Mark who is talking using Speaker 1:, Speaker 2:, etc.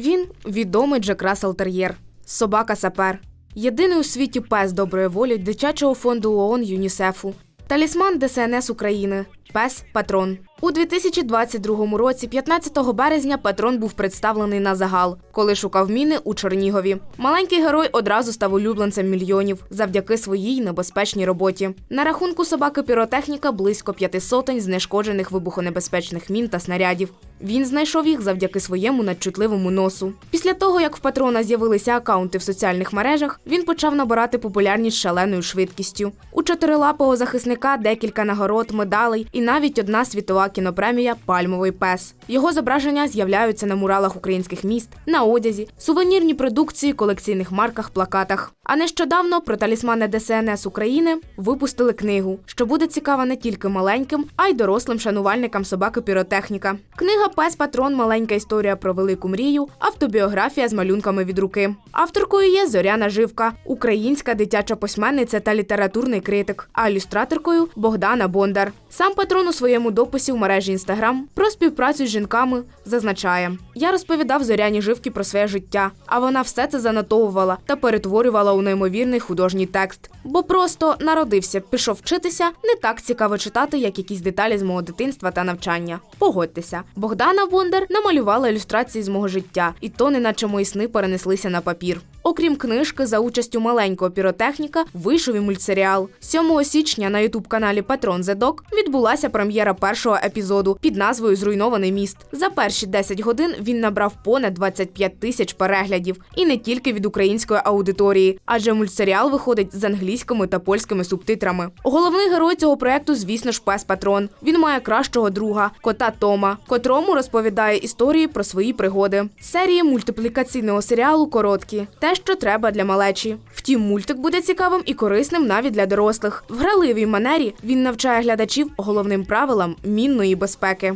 Speaker 1: Він відомий Джек Рассел Тер'єр, собака сапер. Єдиний у світі пес доброї волі дитячого фонду ООН ЮНІСЕФу. Талісман ДСНС України. Пес Патрон. У 2022 році, 15 березня, патрон був представлений на загал, коли шукав міни у Чернігові. Маленький герой одразу став улюбленцем мільйонів завдяки своїй небезпечній роботі. На рахунку собаки піротехніка близько п'яти сотень знешкоджених вибухонебезпечних мін та снарядів. Він знайшов їх завдяки своєму надчутливому носу. Після того, як в патрона з'явилися акаунти в соціальних мережах, він почав набирати популярність шаленою швидкістю. У чотирилапого захисника декілька нагород, медалей і навіть одна світова кінопремія Пальмовий пес. Його зображення з'являються на муралах українських міст, на одязі, сувенірній продукції, колекційних марках, плакатах. А нещодавно про талісмани ДСНС України випустили книгу, що буде цікава не тільки маленьким, а й дорослим шанувальникам собаки піротехніка. Книга Пес Патрон Маленька історія про велику мрію, автобіографія з малюнками від руки. Авторкою є Зоряна Живка, українська дитяча письменниця та літературний критик, а ілюстраторкою Богдана Бондар. Сам патрон у своєму дописі в мережі Інстаграм про співпрацю з жінками зазначає: Я розповідав Зоряні Живки про своє життя, а вона все це занотовувала та перетворювала у неймовірний художній текст. Бо просто народився, пішов вчитися, не так цікаво читати, як якісь деталі з мого дитинства та навчання. Погодьтеся, Богдана Бондар намалювала ілюстрації з мого життя, і то неначе мої сни перенеслися на папір. Окрім книжки, за участю маленького піротехніка вийшов і мультсеріал. 7 січня на ютуб-каналі Патрон Зедок відбулася прем'єра першого епізоду під назвою Зруйнований міст. За перші 10 годин він набрав понад 25 тисяч переглядів, і не тільки від української аудиторії, адже мультсеріал виходить з англійськими та польськими субтитрами. Головний герой цього проекту, звісно ж, пес Патрон. Він має кращого друга, кота Тома, котрому розповідає історії про свої пригоди. Серії мультиплікаційного серіалу короткі, те, що треба для малечі. Втім, мультик буде цікавим і корисним навіть для дорослих. В граливій манері він навчає глядачів головним правилам мінної безпеки.